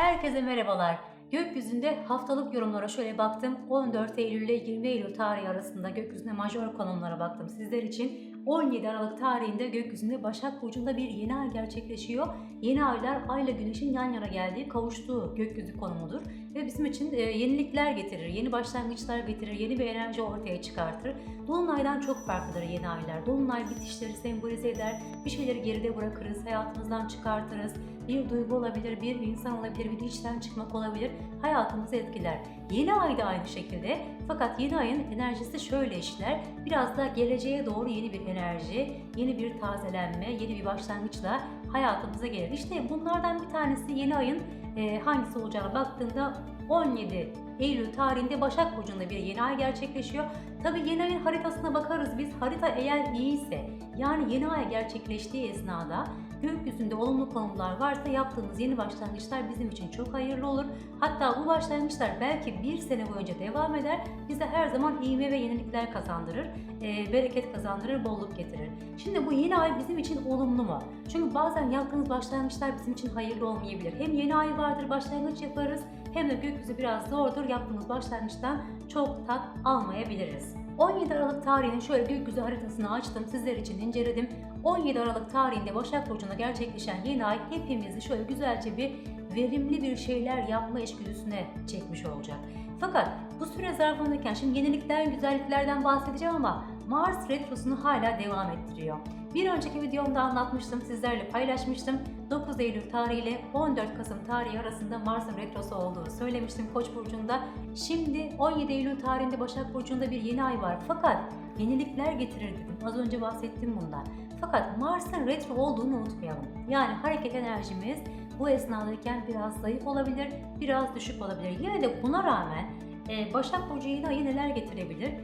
Herkese merhabalar. Gökyüzünde haftalık yorumlara şöyle baktım. 14 Eylül ile 20 Eylül tarihi arasında gökyüzünde majör konumlara baktım sizler için. 17 Aralık tarihinde gökyüzünde Başak Burcu'nda bir yeni ay gerçekleşiyor. Yeni aylar Ay ile Güneş'in yan yana geldiği, kavuştuğu gökyüzü konumudur. Ve bizim için e, yenilikler getirir, yeni başlangıçlar getirir, yeni bir enerji ortaya çıkartır. Dolunaydan çok farklıdır yeni aylar. Dolunay bitişleri sembolize eder, bir şeyleri geride bırakırız, hayatımızdan çıkartırız. Bir duygu olabilir, bir insan olabilir, bir içten çıkmak olabilir. Hayatımızı etkiler. Yeni ay da aynı şekilde. Fakat yeni ayın enerjisi şöyle işler. Biraz da geleceğe doğru yeni bir enerji, yeni bir tazelenme, yeni bir başlangıçla hayatımıza gelir. İşte bunlardan bir tanesi yeni ayın e, hangisi olacağına baktığında 17 Eylül tarihinde Başak Burcu'nda bir yeni ay gerçekleşiyor. Tabi yeni ayın haritasına bakarız biz. Harita eğer iyiyse yani yeni ay gerçekleştiği esnada gökyüzünde olumlu konumlar varsa yaptığımız yeni başlangıçlar bizim için çok hayırlı olur. Hatta bu başlangıçlar belki bir sene boyunca devam eder. Bize her zaman iğme ve yenilikler kazandırır, e, bereket kazandırır, bolluk getirir. Şimdi bu yeni ay bizim için olumlu mu? Çünkü bazen yaptığımız başlangıçlar bizim için hayırlı olmayabilir. Hem yeni ay vardır başlangıç yaparız hem de gökyüzü biraz zordur. Yaptığımız başlangıçtan çok tat almayabiliriz. 17 Aralık tarihinin şöyle gökyüzü haritasını açtım, sizler için inceledim. 17 Aralık tarihinde Başak Burcu'nda gerçekleşen yeni ay hepimizi şöyle güzelce bir verimli bir şeyler yapma içgüdüsüne çekmiş olacak. Fakat bu süre zarfındayken şimdi yenilikler, güzelliklerden bahsedeceğim ama Mars retrosunu hala devam ettiriyor. Bir önceki videomda anlatmıştım, sizlerle paylaşmıştım. 9 Eylül tarihi ile 14 Kasım tarihi arasında Mars'ın retrosu olduğunu söylemiştim Koç burcunda. Şimdi 17 Eylül tarihinde Başak burcunda bir yeni ay var. Fakat yenilikler getirir dedim. Az önce bahsettim bundan. Fakat Mars'ın retro olduğunu unutmayalım. Yani hareket enerjimiz bu esnadayken biraz zayıf olabilir, biraz düşük olabilir. Yine de buna rağmen e, Başak Burcu yeni ayı neler getirebilir?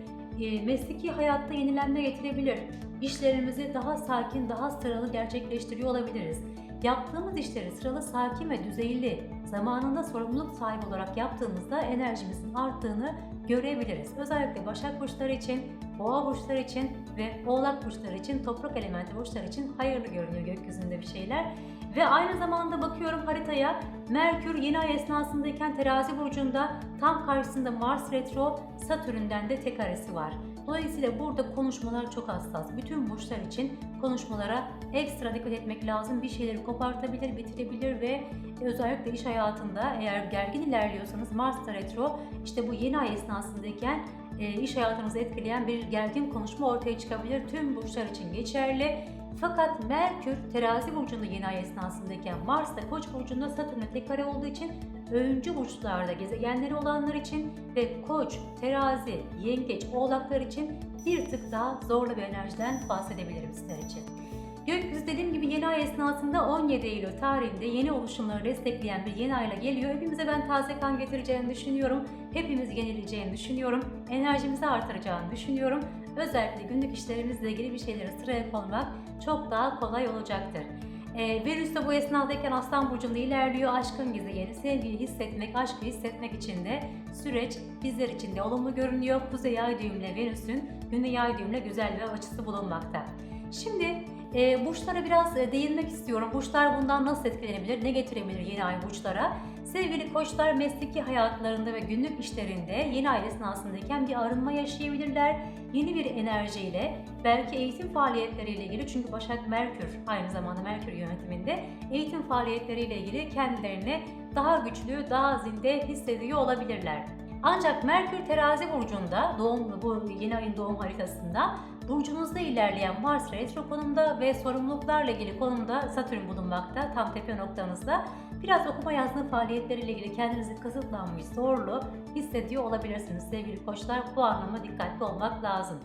E, mesleki hayatta yenilenme getirebilir. İşlerimizi daha sakin, daha sıralı gerçekleştiriyor olabiliriz. Yaptığımız işleri sıralı, sakin ve düzeyli, zamanında sorumluluk sahibi olarak yaptığımızda enerjimizin arttığını görebiliriz. Özellikle Başak Burçları için, Boğa Burçları için ve Oğlak Burçları için, toprak elementi burçları için hayırlı görünüyor gökyüzünde bir şeyler. Ve aynı zamanda bakıyorum haritaya Merkür yeni ay esnasındayken terazi burcunda tam karşısında Mars retro Satürn'den de tek arası var. Dolayısıyla burada konuşmalar çok hassas. Bütün burçlar için konuşmalara ekstra dikkat etmek lazım. Bir şeyleri kopartabilir, bitirebilir ve özellikle iş hayatında eğer gergin ilerliyorsanız Mars retro işte bu yeni ay esnasındayken iş hayatınızı etkileyen bir gergin konuşma ortaya çıkabilir. Tüm burçlar için geçerli. Fakat Merkür terazi burcunda yeni ay esnasındayken Mars da koç burcunda Satürn'e tek kare olduğu için öncü burçlarda gezegenleri olanlar için ve koç, terazi, yengeç, oğlaklar için bir tık daha zorlu bir enerjiden bahsedebilirim sizler için. Gökyüzü dediğim gibi yeni ay esnasında 17 Eylül tarihinde yeni oluşumları destekleyen bir yeni ayla geliyor. Hepimize ben taze kan getireceğini düşünüyorum. Hepimizi yenileyeceğini düşünüyorum. Enerjimizi artıracağını düşünüyorum. Özellikle günlük işlerimizle ilgili bir şeyleri sıraya koymak çok daha kolay olacaktır. Ee, Venüs de bu esnadayken Aslan Burcu'nda ilerliyor. Aşkın gezegeni, sevgiyi hissetmek, aşkı hissetmek için de süreç bizler için de olumlu görünüyor. Kuzey ay düğümle Venüs'ün Güney ay düğümle güzel bir açısı bulunmakta. Şimdi e, burçlara biraz e, değinmek istiyorum. Burçlar bundan nasıl etkilenebilir, ne getirebilir yeni ay burçlara? Sevgili koçlar mesleki hayatlarında ve günlük işlerinde yeni ay esnasındayken bir arınma yaşayabilirler. Yeni bir enerjiyle, belki eğitim faaliyetleriyle ilgili çünkü Başak Merkür aynı zamanda Merkür yönetiminde eğitim faaliyetleriyle ilgili kendilerini daha güçlü, daha zinde hissediyor olabilirler. Ancak Merkür terazi burcunda doğum bu yeni ayın doğum haritasında burcunuzda ilerleyen Mars retro konumda ve sorumluluklarla ilgili konumda Satürn bulunmakta tam tepe noktanızda. Biraz okuma yazma faaliyetleriyle ilgili kendinizi kısıtlanmış, zorlu hissediyor olabilirsiniz sevgili koçlar. Bu anlama dikkatli olmak lazım.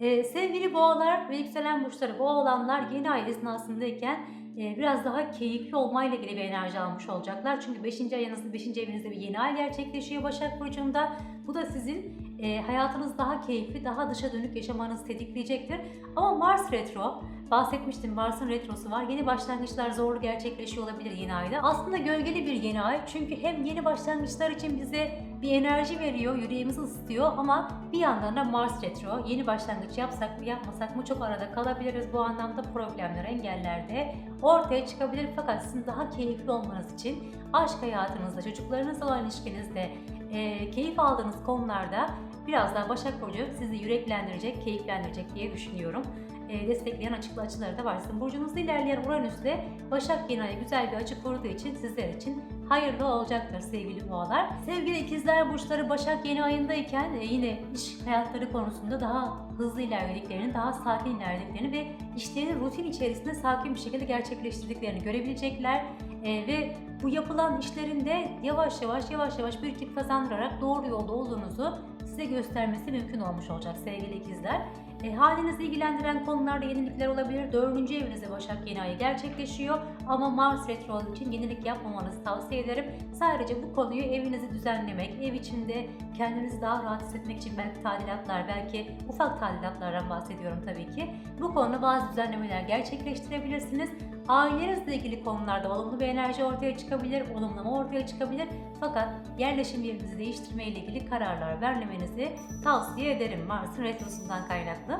Ee, sevgili boğalar ve yükselen burçları boğa yeni ay esnasındayken e, biraz daha keyifli olmayla ilgili bir enerji almış olacaklar. Çünkü 5. ayınızda 5. evinizde bir yeni ay gerçekleşiyor Başak Burcu'nda. Bu da sizin e, hayatınız daha keyifli, daha dışa dönük yaşamanızı tetikleyecektir. Ama Mars Retro bahsetmiştim Mars'ın retrosu var. Yeni başlangıçlar zorlu gerçekleşiyor olabilir yeni ayda. Aslında gölgeli bir yeni ay çünkü hem yeni başlangıçlar için bize bir enerji veriyor, yüreğimizi ısıtıyor ama bir yandan da Mars retro. Yeni başlangıç yapsak mı yapmasak mı çok arada kalabiliriz. Bu anlamda problemler, engeller de ortaya çıkabilir. Fakat sizin daha keyifli olmanız için aşk hayatınızda, çocuklarınızla olan ilişkinizde, e, keyif aldığınız konularda biraz daha Başak Burcu sizi yüreklendirecek, keyiflendirecek diye düşünüyorum. E, destekleyen açıklı açıları da var. Sizin burcunuzda ilerleyen Uranüs'le Başak yeni ayı güzel bir açı kurduğu için sizler için hayırlı olacaktır sevgili boğalar. Sevgili ikizler burçları Başak yeni ayındayken e, yine iş hayatları konusunda daha hızlı ilerlediklerini, daha sakin ilerlediklerini ve işlerini rutin içerisinde sakin bir şekilde gerçekleştirdiklerini görebilecekler. E, ve bu yapılan işlerinde yavaş yavaş yavaş yavaş birikip kazandırarak doğru yolda olduğunuzu size göstermesi mümkün olmuş olacak sevgili ikizler. E, halinizi ilgilendiren konularda yenilikler olabilir. Dördüncü evinizde Başak yeni ayı gerçekleşiyor. Ama Mars retro için yenilik yapmamanızı tavsiye ederim. Sadece bu konuyu evinizi düzenlemek, ev içinde kendinizi daha rahat hissetmek için belki tadilatlar, belki ufak tadilatlardan bahsediyorum tabii ki. Bu konuda bazı düzenlemeler gerçekleştirebilirsiniz. Ailenizle ilgili konularda olumlu bir enerji ortaya çıkabilir, olumlama ortaya çıkabilir. Fakat yerleşim yerinizi değiştirme ile ilgili kararlar vermemenizi tavsiye ederim Mars'ın retrosundan kaynaklı.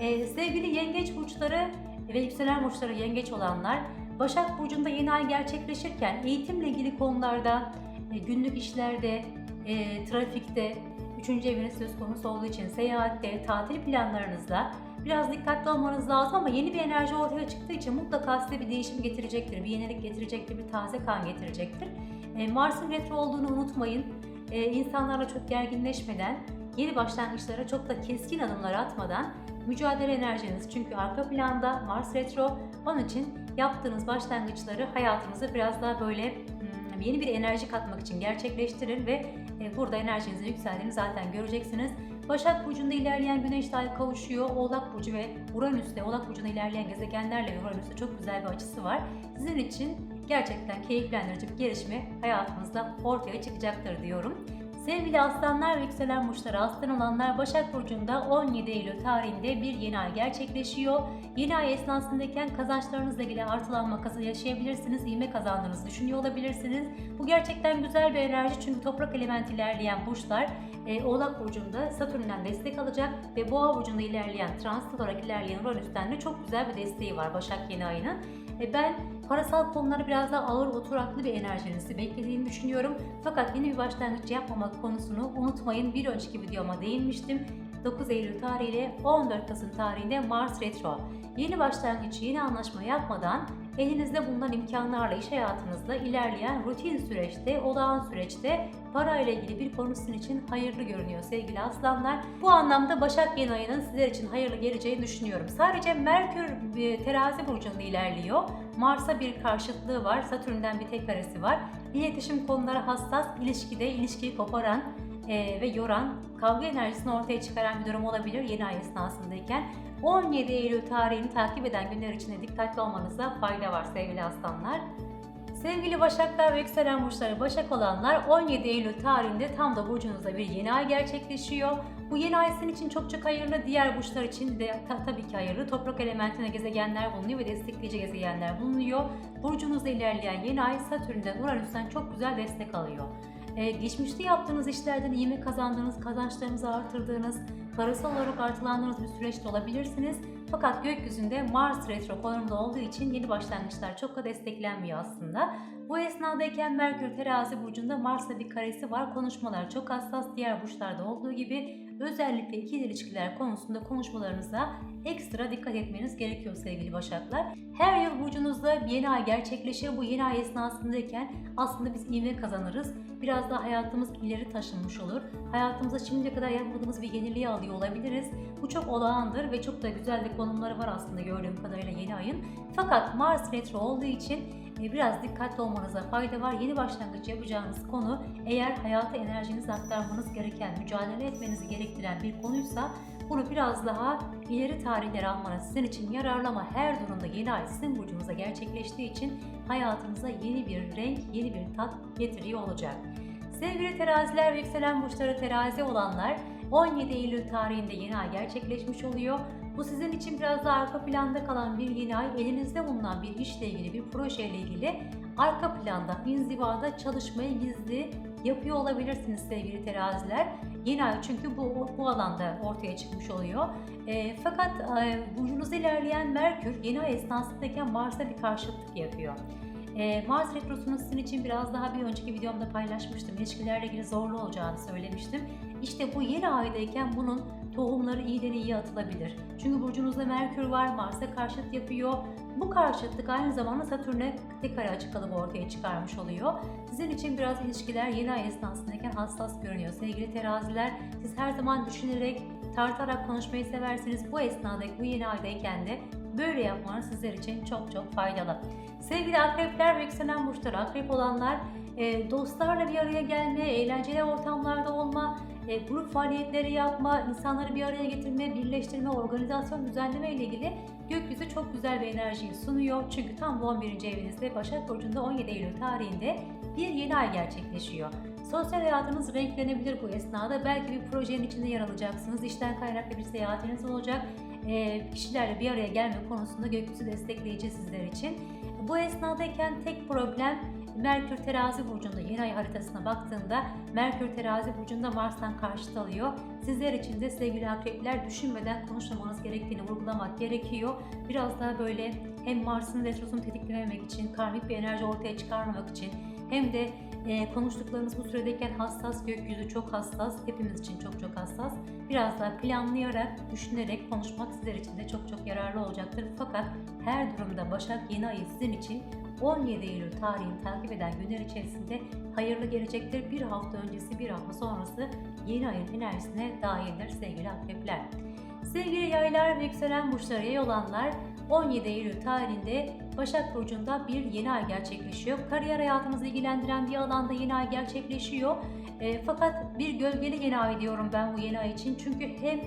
Ee, sevgili yengeç burçları ve yükselen burçları yengeç olanlar Başak Burcu'nda yeni ay gerçekleşirken eğitimle ilgili konularda, e, günlük işlerde, e, trafikte, üçüncü eviniz söz konusu olduğu için seyahatte, tatil planlarınızda biraz dikkatli olmanız lazım ama yeni bir enerji ortaya çıktığı için mutlaka size bir değişim getirecektir, bir yenilik getirecektir, bir taze kan getirecektir. E, Mars'ın retro olduğunu unutmayın. E, insanlarla çok gerginleşmeden, yeni başlangıçlara çok da keskin adımlar atmadan mücadele enerjiniz çünkü arka planda Mars retro onun için yaptığınız başlangıçları hayatınıza biraz daha böyle hmm, yeni bir enerji katmak için gerçekleştirin ve e, burada enerjinizin yükseldiğini zaten göreceksiniz. Başak Burcu'nda ilerleyen Güneş Ay kavuşuyor. Oğlak Burcu ve Uranüs'te, Oğlak Burcu'nda ilerleyen gezegenlerle Uranüs'te çok güzel bir açısı var. Sizin için gerçekten keyiflendirici bir gelişme hayatınızda ortaya çıkacaktır diyorum. Sevgili aslanlar ve yükselen burçları aslan olanlar Başak Burcu'nda 17 Eylül tarihinde bir yeni ay gerçekleşiyor. Yeni ay esnasındayken kazançlarınızla ilgili artılanma kazı yaşayabilirsiniz, ivme kazandığınızı düşünüyor olabilirsiniz. Bu gerçekten güzel bir enerji çünkü toprak elementi ilerleyen burçlar e, Oğlak Burcu'nda Satürn'den destek alacak ve Boğa Burcu'nda ilerleyen, transit olarak ilerleyen Uranüs'ten de çok güzel bir desteği var Başak yeni ayının. E, ben parasal konuları biraz daha ağır oturaklı bir enerjinizi beklediğini düşünüyorum. Fakat yeni bir başlangıç yapmamak konusunu unutmayın. Bir önceki videoma değinmiştim. 9 Eylül tarihiyle 14 Kasım tarihinde Mars Retro. Yeni başlangıç, yeni anlaşma yapmadan elinizde bulunan imkanlarla iş hayatınızda ilerleyen rutin süreçte, olağan süreçte parayla ilgili bir konu sizin için hayırlı görünüyor sevgili aslanlar. Bu anlamda Başak yeni ayının sizler için hayırlı geleceğini düşünüyorum. Sadece Merkür e, terazi burcunda ilerliyor. Mars'a bir karşıtlığı var, Satürn'den bir tek karesi var. İletişim konuları hassas, ilişkide ilişkiyi koparan, e, ve yoran, kavga enerjisini ortaya çıkaran bir durum olabilir yeni ay esnasındayken. 17 Eylül tarihini takip eden günler içinde dikkatli olmanızda fayda var sevgili aslanlar. Sevgili Başaklar ve yükselen burçları Başak olanlar 17 Eylül tarihinde tam da burcunuzda bir yeni ay gerçekleşiyor. Bu yeni ay sizin için çok çok hayırlı, diğer burçlar için de ta, tabii ki hayırlı. Toprak elementine gezegenler bulunuyor ve destekleyici gezegenler bulunuyor. Burcunuzda ilerleyen yeni ay Satürn'den, Uranüs'ten çok güzel destek alıyor. Ee, geçmişte yaptığınız işlerden iyi kazandığınız, kazançlarınızı artırdığınız, parasal olarak artılandığınız bir süreçte olabilirsiniz. Fakat gökyüzünde Mars retro konumda olduğu için yeni başlangıçlar çok da desteklenmiyor aslında. Bu esnadayken Merkür terazi burcunda Mars'la bir karesi var. Konuşmalar çok hassas diğer burçlarda olduğu gibi özellikle ikili ilişkiler konusunda konuşmalarınıza ekstra dikkat etmeniz gerekiyor sevgili başaklar. Her yıl burcunuzda yeni ay gerçekleşiyor. Bu yeni ay esnasındayken aslında biz ivme kazanırız. Biraz daha hayatımız ileri taşınmış olur. Hayatımıza şimdiye kadar yapmadığımız bir yeniliği alıyor olabiliriz. Bu çok olağandır ve çok da güzel de konumları var aslında gördüğüm kadarıyla yeni ayın. Fakat Mars retro olduğu için biraz dikkatli olmanıza fayda var. Yeni başlangıç yapacağınız konu eğer hayata enerjinizi aktarmanız gereken, mücadele etmenizi gerektiren bir konuysa bunu biraz daha ileri tarihler almanız sizin için yararlı ama her durumda yeni ay sizin burcunuza gerçekleştiği için hayatınıza yeni bir renk, yeni bir tat getiriyor olacak. Sevgili teraziler ve yükselen burçları terazi olanlar 17 Eylül tarihinde yeni ay gerçekleşmiş oluyor. Bu sizin için biraz daha arka planda kalan bir yeni ay, elinizde bulunan bir işle ilgili, bir projeyle ilgili arka planda, inzivada çalışmayı gizli yapıyor olabilirsiniz sevgili teraziler. Yeni ay çünkü bu, bu alanda ortaya çıkmış oluyor. E, fakat e, burcunuzda ilerleyen Merkür yeni ay esnasındayken Mars'a bir karşıtlık yapıyor. E, Mars Retrosu'nu sizin için biraz daha bir önceki videomda paylaşmıştım. İlişkilerle ilgili zorlu olacağını söylemiştim. İşte bu yeni aydayken bunun tohumları iyiden iyiye atılabilir. Çünkü burcunuzda Merkür var, Mars'a karşıt yapıyor. Bu karşıtlık aynı zamanda Satürn'e tek kare açık alıp ortaya çıkarmış oluyor. Sizin için biraz ilişkiler yeni ay esnasındayken hassas görünüyor. Sevgili teraziler, siz her zaman düşünerek, tartarak konuşmayı seversiniz. Bu esnadaki bu yeni aydayken de böyle yapmanız sizler için çok çok faydalı. Sevgili akrepler ve yükselen burçlar, akrep olanlar e, dostlarla bir araya gelme, eğlenceli ortamlarda olma, e, grup faaliyetleri yapma, insanları bir araya getirme, birleştirme, organizasyon düzenleme ile ilgili gökyüzü çok güzel bir enerjiyi sunuyor. Çünkü tam bu 11. evinizde Başak Burcu'nda 17 Eylül tarihinde bir yeni ay gerçekleşiyor. Sosyal hayatınız renklenebilir bu esnada. Belki bir projenin içinde yer alacaksınız. İşten kaynaklı bir seyahatiniz olacak. E, kişilerle bir araya gelme konusunda gökyüzü destekleyici sizler için. Bu esnadayken tek problem Merkür terazi burcunda yeni ay haritasına baktığımda Merkür terazi burcunda Mars'tan karşıt alıyor. Sizler için de sevgili akrepler düşünmeden konuşmamanız gerektiğini vurgulamak gerekiyor. Biraz daha böyle hem Mars'ın retrosunu tetiklememek için, karmik bir enerji ortaya çıkarmamak için hem de e, konuştuklarımız bu süredeyken hassas, gökyüzü çok hassas, hepimiz için çok çok hassas. Biraz daha planlayarak, düşünerek konuşmak sizler için de çok çok yararlı olacaktır. Fakat her durumda Başak yeni ayı sizin için 17 Eylül tarihini takip eden günler içerisinde hayırlı gelecektir. Bir hafta öncesi, bir hafta sonrası yeni ayın enerjisine dahildir sevgili akrepler. Sevgili yaylar ve yükselen burçlara yay olanlar 17 Eylül tarihinde Başak Burcu'nda bir yeni ay gerçekleşiyor. Kariyer hayatınızı ilgilendiren bir alanda yeni ay gerçekleşiyor. E, fakat bir gölgeli yeni ay diyorum ben bu yeni ay için. Çünkü hem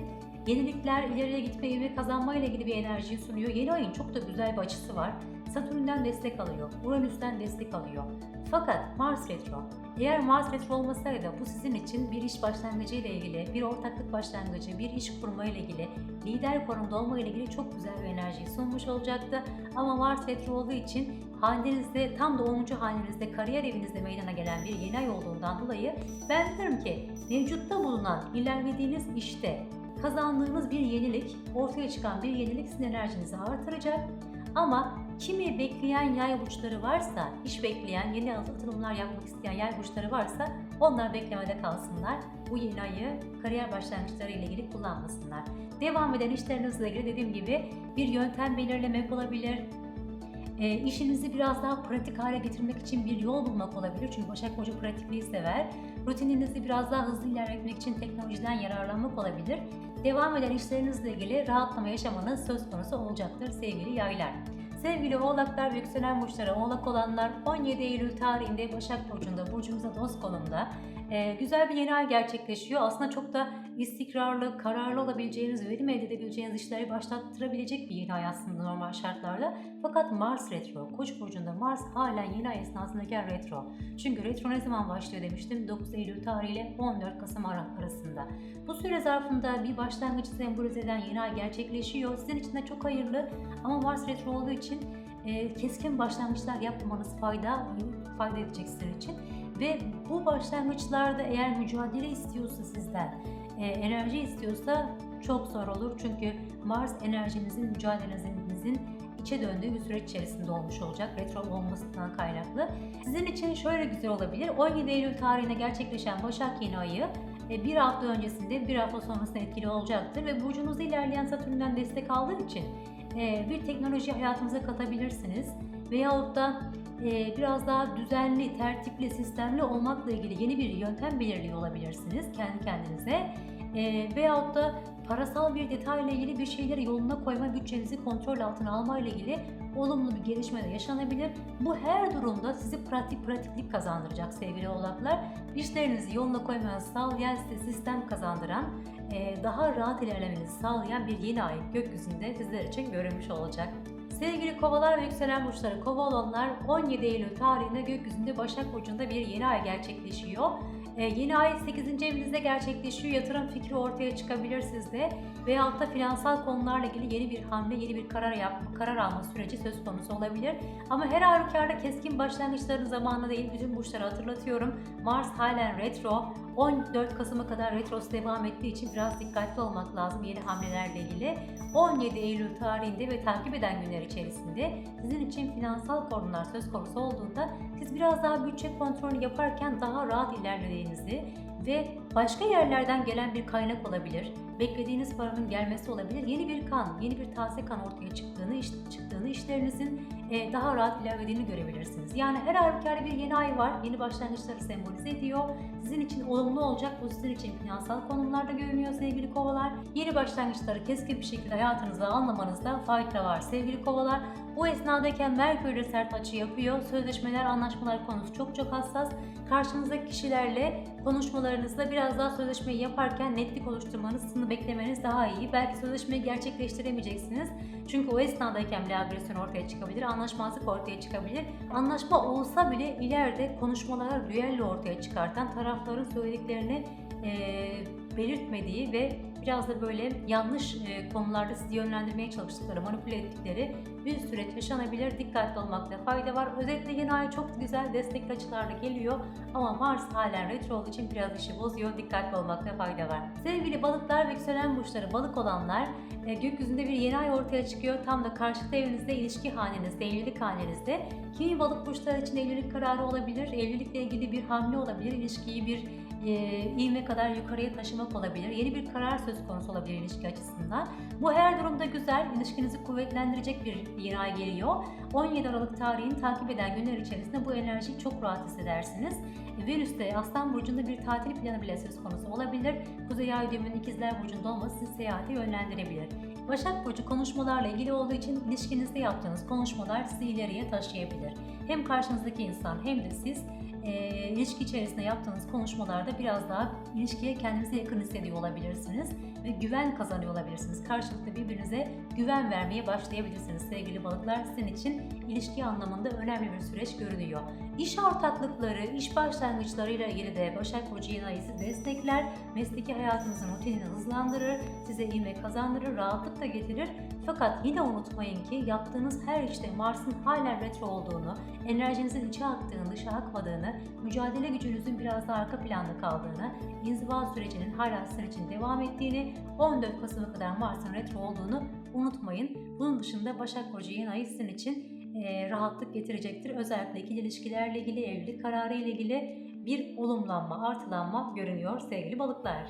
yenilikler, ileriye gitme ve kazanma ile ilgili bir enerji sunuyor. Yeni ayın çok da güzel bir açısı var. Satürn'den destek alıyor, Uranüs'ten destek alıyor. Fakat Mars Retro, eğer Mars Retro olmasaydı bu sizin için bir iş başlangıcı ile ilgili, bir ortaklık başlangıcı, bir iş kurma ile ilgili, lider konumda olma ile ilgili çok güzel bir enerji sunmuş olacaktı. Ama Mars olduğu için halinizde, tam da 10. halinizde, kariyer evinizde meydana gelen bir yeni ay olduğundan dolayı ben diyorum ki mevcutta bulunan, ilerlediğiniz işte kazandığınız bir yenilik, ortaya çıkan bir yenilik sizin enerjinizi artıracak. Ama kimi bekleyen yay burçları varsa, iş bekleyen, yeni atılımlar yapmak isteyen yay burçları varsa onlar beklemede kalsınlar. Bu yeni ayı kariyer başlangıçları ile ilgili kullanmasınlar. Devam eden işlerinizle ilgili dediğim gibi bir yöntem belirlemek olabilir, e, işinizi biraz daha pratik hale getirmek için bir yol bulmak olabilir. Çünkü Başak Burcu pratikliği sever. Rutininizi biraz daha hızlı ilerletmek için teknolojiden yararlanmak olabilir. Devam eden işlerinizle ilgili rahatlama yaşamanız söz konusu olacaktır sevgili yaylar. Sevgili oğlaklar ve yükselen burçlara oğlak olanlar 17 Eylül tarihinde Başak Burcu'nda, burcumuza dost konumda ee, güzel bir yeni ay gerçekleşiyor. Aslında çok da istikrarlı, kararlı olabileceğiniz, verim elde edebileceğiniz işleri başlattırabilecek bir yeni ay aslında normal şartlarda. Fakat Mars retro, Koç burcunda Mars hala yeni ay esnasındaki retro. Çünkü retro ne zaman başlıyor demiştim? 9 Eylül tarihiyle 14 Kasım arasında. Bu süre zarfında bir başlangıcı sembolize eden yeni ay gerçekleşiyor. Sizin için de çok hayırlı ama Mars retro olduğu için e, keskin başlangıçlar yapmamanız fayda fayda edecek sizin için. Ve bu başlangıçlarda eğer mücadele istiyorsa sizden, enerji istiyorsa çok zor olur. Çünkü Mars enerjinizin, mücadelenizin içe döndüğü bir süreç içerisinde olmuş olacak retro olmasından kaynaklı. Sizin için şöyle güzel olabilir. 17 Eylül tarihine gerçekleşen Başak yeni ayı e, bir hafta öncesinde bir hafta sonrasında etkili olacaktır ve burcunuzda ilerleyen Satürn'den destek aldığı için e, bir teknoloji hayatınıza katabilirsiniz veyahut da e, biraz daha düzenli, tertipli, sistemli olmakla ilgili yeni bir yöntem belirliyor olabilirsiniz kendi kendinize. E, veyahut da parasal bir detayla ilgili bir şeyleri yoluna koyma, bütçenizi kontrol altına alma ile ilgili olumlu bir gelişme de yaşanabilir. Bu her durumda sizi pratik pratiklik kazandıracak sevgili oğlaklar. İşlerinizi yoluna koymanızı sağlayan, size sistem kazandıran, e, daha rahat ilerlemenizi sağlayan bir yeni ay gökyüzünde sizler için görülmüş olacak. Sevgili kovalar ve yükselen burçları kova olanlar 17 Eylül tarihinde gökyüzünde Başak Burcu'nda bir yeni ay gerçekleşiyor. E, yeni ay 8. evinizde gerçekleşiyor. Yatırım fikri ortaya çıkabilir sizde. Veyahut da finansal konularla ilgili yeni bir hamle, yeni bir karar yapma, karar alma süreci söz konusu olabilir. Ama her halükarda keskin başlangıçların zamanı değil. Bütün burçları hatırlatıyorum. Mars halen retro. 14 Kasım'a kadar retrosu devam ettiği için biraz dikkatli olmak lazım yeni hamlelerle ilgili. 17 Eylül tarihinde ve takip eden günler içerisinde sizin için finansal konular söz konusu olduğunda siz biraz daha bütçe kontrolü yaparken daha rahat ilerlediğinizi ve başka yerlerden gelen bir kaynak olabilir. Beklediğiniz paranın gelmesi olabilir. Yeni bir kan, yeni bir taze kan ortaya çıktığını, iş, çıktığını işlerinizin e, daha rahat ilerlediğini görebilirsiniz. Yani her halükarda bir yeni ay var. Yeni başlangıçları sembolize ediyor. Sizin için olumlu olacak. Bu sizin için finansal konumlarda görünüyor sevgili kovalar. Yeni başlangıçları keskin bir şekilde hayatınıza anlamanızda fayda var sevgili kovalar. Bu esnadayken Merkür ile sert açı yapıyor. Sözleşmeler, anlaşmalar konusu çok çok hassas. Karşınızdaki kişilerle konuşmalarınızda biraz daha sözleşmeyi yaparken netlik oluşturmanızı beklemeniz daha iyi. Belki sözleşmeyi gerçekleştiremeyeceksiniz. Çünkü o esnadayken bile agresyon ortaya çıkabilir, anlaşmazlık ortaya çıkabilir. Anlaşma olsa bile ileride konuşmalar düello ortaya çıkartan tarafların söylediklerini eee, belirtmediği ve biraz da böyle yanlış e, konularda sizi yönlendirmeye çalıştıkları, manipüle ettikleri bir süreç yaşanabilir. Dikkatli olmakta fayda var. Özellikle yeni ay çok güzel destekli açılarla geliyor ama Mars halen retro olduğu için biraz işi bozuyor. Dikkatli olmakta fayda var. Sevgili balıklar ve yükselen burçları balık olanlar e, gökyüzünde bir yeni ay ortaya çıkıyor. Tam da karşıt evinizde, ilişki hanenizde, evlilik hanenizde. Kimi balık burçları için evlilik kararı olabilir, evlilikle ilgili bir hamle olabilir, ilişkiyi bir e, ivme kadar yukarıya taşımak olabilir. Yeni bir karar söz konusu olabilir ilişki açısından. Bu her durumda güzel, ilişkinizi kuvvetlendirecek bir ay geliyor. 17 Aralık tarihini takip eden günler içerisinde bu enerjiyi çok rahat hissedersiniz. Venüs'te Aslan Burcu'nda bir tatil planı bile söz konusu olabilir. Kuzey Ay düğümünün İkizler Burcu'nda olması sizi seyahate yönlendirebilir. Başak Burcu konuşmalarla ilgili olduğu için ilişkinizde yaptığınız konuşmalar sizi ileriye taşıyabilir. Hem karşınızdaki insan hem de siz e, ilişki içerisinde yaptığınız konuşmalarda biraz daha ilişkiye kendinizi yakın hissediyor olabilirsiniz ve güven kazanıyor olabilirsiniz. Karşılıklı birbirinize güven vermeye başlayabilirsiniz sevgili balıklar. Sizin için ilişki anlamında önemli bir süreç görünüyor. İş ortaklıkları, iş başlangıçlarıyla ilgili de Başak Burcu yeni destekler. Mesleki hayatınızın rutinini hızlandırır, size ivme kazandırır, rahatlık da getirir. Fakat yine unutmayın ki yaptığınız her işte Mars'ın hala retro olduğunu, enerjinizin içe aktığını, dışa akmadığını, mücadele gücünüzün biraz daha arka planda kaldığını, inziva sürecinin hala sizin için devam ettiğini, 14 Kasım'a kadar Mars'ın retro olduğunu unutmayın. Bunun dışında Başak Burcu yeni sizin için e, rahatlık getirecektir. Özellikle ikili ilişkilerle ilgili, evlilik kararı ile ilgili bir olumlanma, artılanma görünüyor sevgili balıklar.